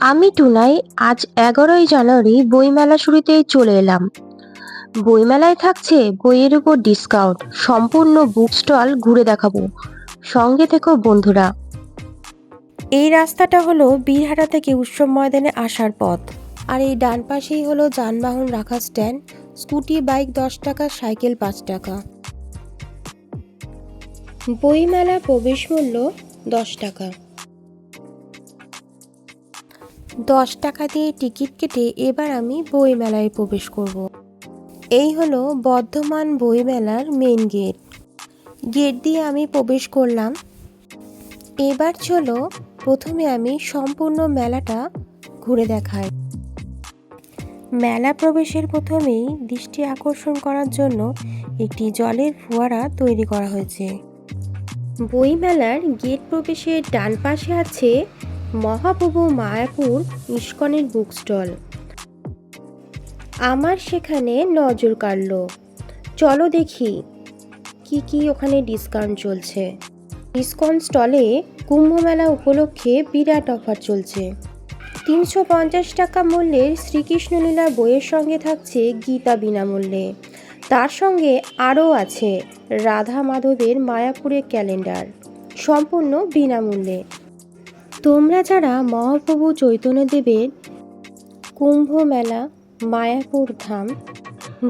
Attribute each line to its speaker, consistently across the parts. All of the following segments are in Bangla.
Speaker 1: আমি টুনাই আজ এগারোই জানুয়ারি বইমেলা শুরুতেই চলে এলাম। বইমেলায় থাকছে বইয়ের উপর ডিসকাউন্ট সম্পূর্ণ বুক স্টল ঘুরে দেখাবো। সঙ্গে থেকো বন্ধুরা।
Speaker 2: এই রাস্তাটা হলো বীরহাটা থেকে উৎসব ময়দানে আসার পথ। আর এই ডান পাশেই হলো যানবাহন রাখা স্ট্যান্ড স্কুটি, বাইক দশ টাকা, সাইকেল পাঁচ টাকা। বইমেলা প্রবেশ মূল্য দশ টাকা। দশ টাকা দিয়ে টিকিট কেটে এবার আমি বইমেলায় প্রবেশ করব। এই হলো বর্ধমান বইমেলার মেন গেট গেট দিয়ে আমি প্রবেশ করলাম। এবার চলো প্রথমে আমি সম্পূর্ণ মেলাটা ঘুরে দেখাই। মেলা প্রবেশের প্রথমেই দৃষ্টি আকর্ষণ করার জন্য একটি জলের ফোয়ারা তৈরি করা হয়েছে। বইমেলার গেট প্রবেশের ডান পাশে আছে মহাপ্রভু মায়াপুর ইস্কনের বুক স্টল আমার সেখানে নজর কাড়ল। চলো দেখি, কি কি ওখানে ডিসকাউন্ট চলছে। ডিসকাউন্ট স্টলে কুম্ভমেলা উপলক্ষে বিরাট অফার চলছে। তিনশো পঞ্চাশ টাকা মূল্যের শ্রীকৃষ্ণ লীলা বইয়ের সঙ্গে থাকছে গীতা বিনামূল্যে। তার সঙ্গে আরও আছে রাধা মাধবের মায়াপুরের ক্যালেন্ডার। সম্পূর্ণ বিনামূল্যে। তোমরা যারা মহাপ্রভু চৈতন্যদেবের কুম্ভ মেলা মায়াপুর ধাম,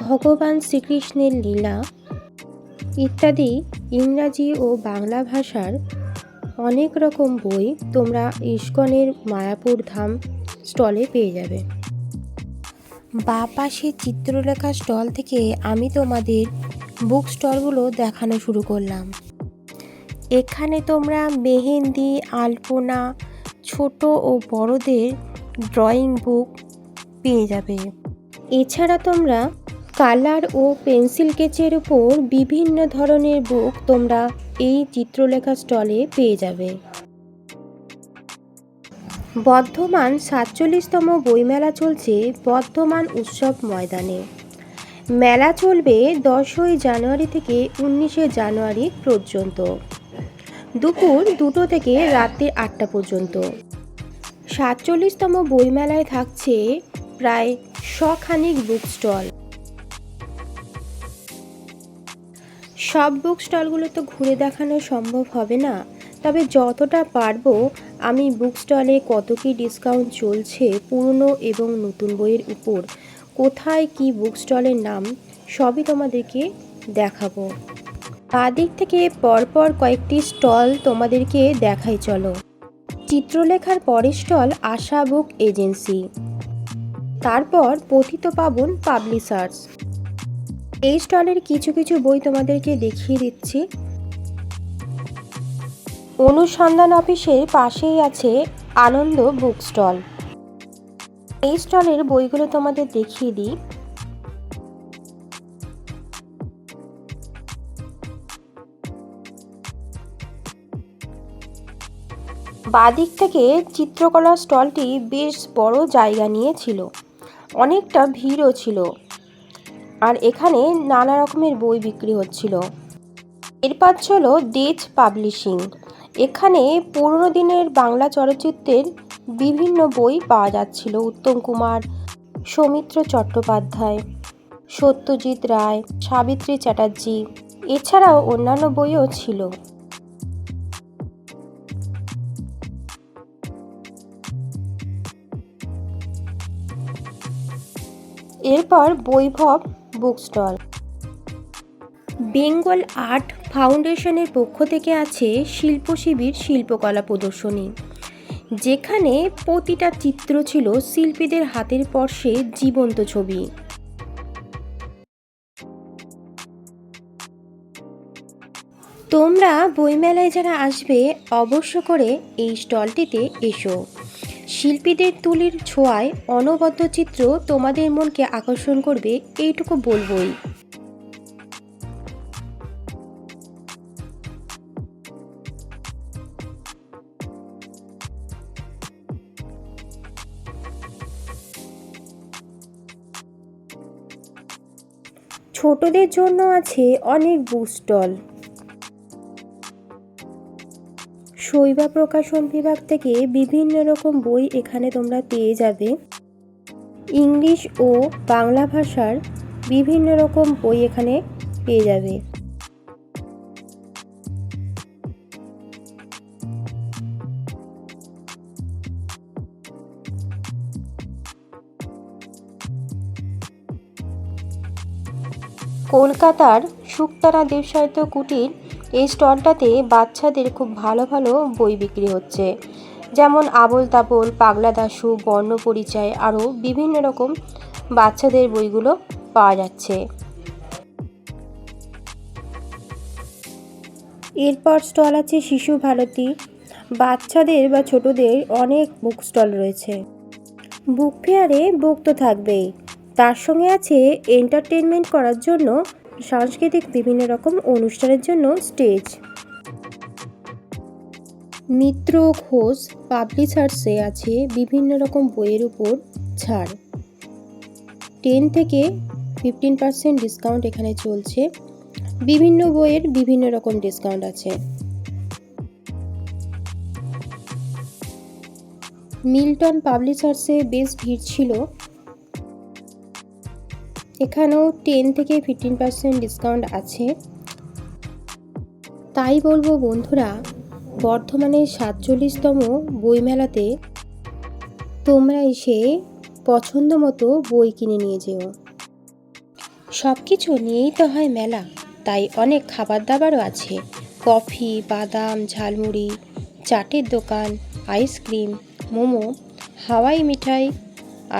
Speaker 2: ভগবান শ্রীকৃষ্ণের লীলা ইত্যাদি ইংরাজি ও বাংলা ভাষার অনেক রকম বই তোমরা ইস্কনের মায়াপুর ধাম স্টলে পেয়ে যাবে। বা পাশে চিত্রলেখা স্টল থেকে আমি তোমাদের বুক স্টলগুলো দেখানো শুরু করলাম। এখানে তোমরা মেহেন্দি, আলপনা, ছোট ও বড়দের ড্রয়িং বুক পেয়ে যাবে। এছাড়া তোমরা কালার ও পেন্সিল কেচের উপর বিভিন্ন ধরনের বুক তোমরা এই চিত্রলেখা স্টলে পেয়ে যাবে। বর্ধমান সাতচল্লিশতম বইমেলা চলছে বর্ধমান উৎসব ময়দানে। মেলা চলবে দশই জানুয়ারি থেকে উনিশে জানুয়ারি পর্যন্ত। দুপুর দুটো থেকে রাত্রি আটটা পর্যন্ত। সাতচল্লিশতম বইমেলায় থাকছে প্রায় শখানিক বুক স্টল সব বুক স্টলগুলো তো ঘুরে দেখানো সম্ভব হবে না, তবে যতটা পারব আমি বুক স্টলে কত কি ডিসকাউন্ট চলছে পুরনো এবং নতুন বইয়ের উপর, কোথায় কি বুক স্টলের নাম, সবই তোমাদেরকে দেখাবো। দিক থেকে পরপর কয়েকটি স্টল তোমাদেরকে দেখাই চলো। চিত্রলেখার পরের স্টল আশা বুক এজেন্সি। তারপর পতিত পাবন পাবলিশার্স। এই স্টলের কিছু কিছু বই তোমাদেরকে দেখিয়ে দিচ্ছি। অনুসন্ধান অফিসের পাশেই আছে আনন্দ বুক স্টল। এই স্টলের বইগুলো তোমাদের দেখিয়ে দিই। বাদিক থেকে চিত্রকলা স্টলটি বেশ বড় জায়গা নিয়েছিল। অনেকটা ভিড়ও ছিল। আর এখানে নানা রকমের বই বিক্রি হচ্ছিল। এরপর ছিল ডেজ পাবলিশিং। এখানে পুরনো দিনের বাংলা চলচ্চিত্রের বিভিন্ন বই পাওয়া যাচ্ছিল। উত্তম কুমার, সৌমিত্র চট্টোপাধ্যায়, সত্যজিৎ রায়, সাবিত্রী চ্যাটার্জি। এছাড়াও অন্যান্য বইও ছিল। এরপর Vaibhav book stall Bengal art ফাউন্ডেশনের পক্ষ থেকে আছে শিল্প শিবির শিল্পকলা প্রদর্শনী। যেখানে প্রতিটা চিত্র ছিল শিল্পীদের হাতের পর্শে জীবন্ত ছবি। তোমরা বইমেলায় যারা আসবে, অবশ্য করে এই স্টলটিতে এসো। শিল্পীদের তুলির ছোঁয়ায় অনবদ্য চিত্র তোমাদের মনকে আকর্ষণ করবে, এইটুকু বলবই। ছোটদের জন্য আছে অনেক বুক স্টল শৈবা প্রকাশন বিভাগ থেকে বিভিন্ন রকম বই এখানে তোমরা পেয়ে যাবে। ইংলিশ ও বাংলা ভাষার বিভিন্ন রকম বই এখানে পেয়ে যাবে। কলকাতার শুকতারা দেবসাহিত্য কুটির এই স্টলটাতে বাচ্চাদের খুব ভালো ভালো বই বিক্রি হচ্ছে। যেমন আবোল তাবোল, পাগলা দাশু, বর্ণ পরিচয় আরও বিভিন্ন রকম বাচ্চাদের বইগুলো পাওয়া যাচ্ছে। এরপর স্টল আছে শিশু ভারতী। বাচ্চাদের বা ছোটদের অনেক বুক স্টল রয়েছে। বুক ফেয়ারে বুক তো থাকবেই। তার সঙ্গে আছে এন্টারটেনমেন্ট করার জন্য সাংস্কৃতিক বিভিন্ন রকম অনুষ্ঠানের জন্য স্টেজ। মিত্র ঘোষ পাবলিশার্সে আছে বিভিন্ন রকম বইয়ের উপর ছাড়। টেন থেকে ফিফটিন পার্সেন্ট ডিসকাউন্ট এখানে চলছে। বিভিন্ন বইয়ের বিভিন্ন রকম ডিসকাউন্ট আছে। মিল্টন পাবলিশার্সে বেশ ভিড় ছিল। এখানেও টেন থেকে ফিফটিন পার্সেন্ট ডিসকাউন্ট আছে। তাই বলব বন্ধুরা বর্ধমানের সাতচল্লিশতম বইমেলাতে তোমরা এসে পছন্দ মতো বই কিনে নিয়ে যেও। সব কিছু নিয়েই তো হয় মেলা, তাই অনেক খাবার দাবারও আছে। কফি, বাদাম, ঝালমুড়ি, চাটের দোকান, আইসক্রিম, মোমো, হাওয়াই মিঠাই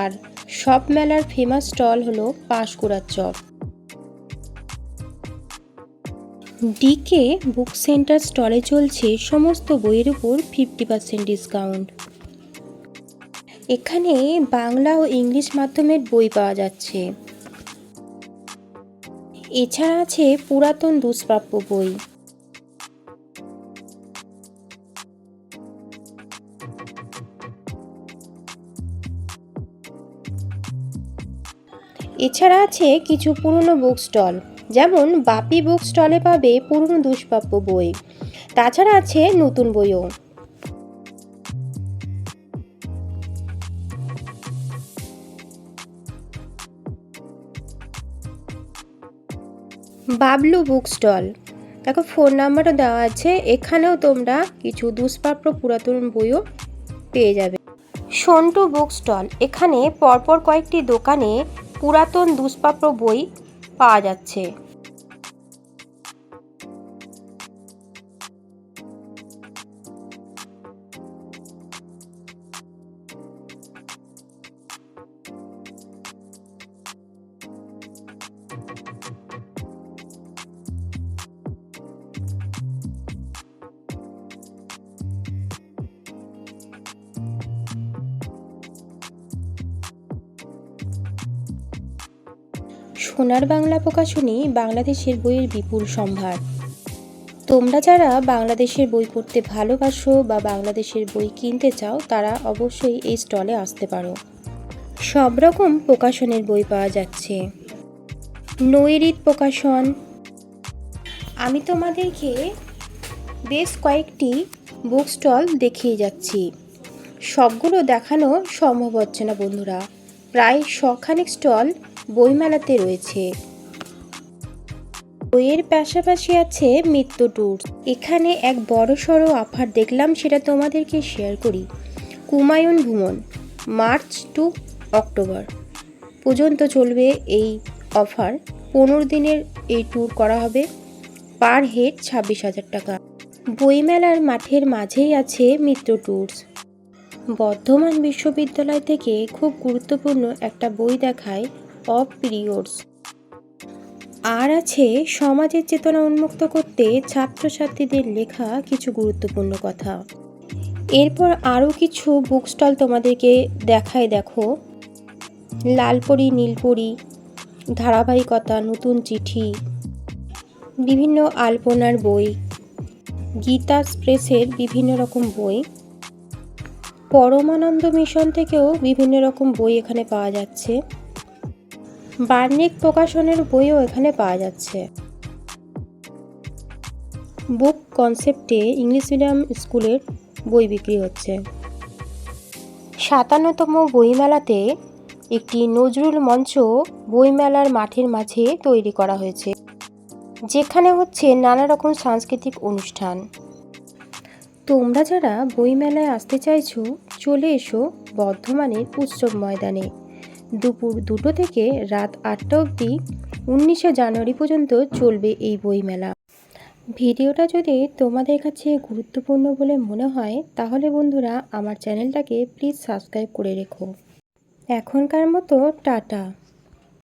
Speaker 2: আর সব মেলার ফেমাস স্টল হলো পাঁশকুড়ার চপ ডিকে বুক সেন্টার স্টলে চলছে সমস্ত বইয়ের উপর ফিফটি পার্সেন্ট ডিসকাউন্ট এখানে বাংলা ও ইংলিশ মাধ্যমের বই পাওয়া যাচ্ছে। এছাড়া আছে পুরাতন দুষ্প্রাপ্য বই। এছাড়া আছে কিছু পুরনো বুক স্টল যেমন বাপি বুক স্টলে পাবে পুরনো দুষ্প্রাপ্য বই। তাছাড়া আছে নতুন বইও। বাবলু বুক স্টল দেখো ফোন নাম্বারও দেওয়া আছে, এখানেও তোমরা কিছু দুষ্প্রাপ্য পুরাতন বইও পেয়ে যাবে। সন্টু বুক স্টল এখানে পরপর কয়েকটি দোকানে পুরাতন দুষ্প্রাপ্য বই পাওয়া যাচ্ছে। সোনার বাংলা প্রকাশনী বাংলাদেশের বইয়ের বিপুল সম্ভার। তোমরা যারা বাংলাদেশের বই পড়তে ভালোবাসো বা বাংলাদেশের বই কিনতে চাও, তারা অবশ্যই এই স্টলে আসতে পারো। সব রকম প্রকাশনের বই পাওয়া যাচ্ছে। নৈরিত প্রকাশন। আমি তোমাদেরকে বেশ কয়েকটি বুক স্টল দেখিয়ে যাচ্ছি। সবগুলো দেখানো সম্ভব হচ্ছে না, বন্ধুরা। প্রায় শখানেক স্টল বইমেলাতে রয়েছে। বইয়ের পাশাপাশি আছে মিত্র ট্যুর। এখানে এক বড় সড়ো অফার দেখলাম, সেটা তোমাদেরকে শেয়ার করি। কুমায়ুন ভ্রমণ মার্চ টু অক্টোবর। পর্যন্ত চলবে এই অফার। পনেরো দিনের এই ট্যুর করা হবে। পার হেড ছাব্বিশ হাজার টাকা। বইমেলার মাঠের মাঝেই আছে মিত্র ট্যুরস। বর্ধমান বিশ্ববিদ্যালয় থেকে খুব গুরুত্বপূর্ণ একটা বই দেখায় অফ পিরিয়ডস। আর আছে সমাজের চেতনা উন্মুক্ত করতে ছাত্রছাত্রীদের লেখা কিছু গুরুত্বপূর্ণ কথা। এরপর আরও কিছু বুক স্টল তোমাদেরকে দেখায় দেখো। লালপরি, নীলপরি, ধারাবাহিকতা, নতুন চিঠি, বিভিন্ন আলপনার বই, গীতা প্রেসের বিভিন্ন রকম বই, পরমানন্দ মিশন থেকেও বিভিন্ন রকম বই এখানে পাওয়া যাচ্ছে। বার্নিক প্রকাশনের বইও এখানে পাওয়া যাচ্ছে। বুক কনসেপ্টে ইংলিশ মিডিয়াম স্কুলের বই বিক্রি হচ্ছে। সাতান্নতম বইমেলাতে একটি নজরুল মঞ্চ বইমেলার মাঠের মাঝে তৈরি করা হয়েছে, যেখানে হচ্ছে নানা রকম সাংস্কৃতিক অনুষ্ঠান। তোমরা যারা বইমেলায় আসতে চাইছো, চলে এসো বর্ধমানের উৎসব ময়দানে। দুপুর দুটো থেকে রাত আটটা অবধি উনিশে জানুয়ারি পর্যন্ত চলবে এই বইমেলা। ভিডিওটা যদি তোমাদের কাছে গুরুত্বপূর্ণ বলে মনে হয়, তাহলে বন্ধুরা আমার চ্যানেলটাকে প্লিজ সাবস্ক্রাইব করে রেখো। এখনকার মতো টাটা।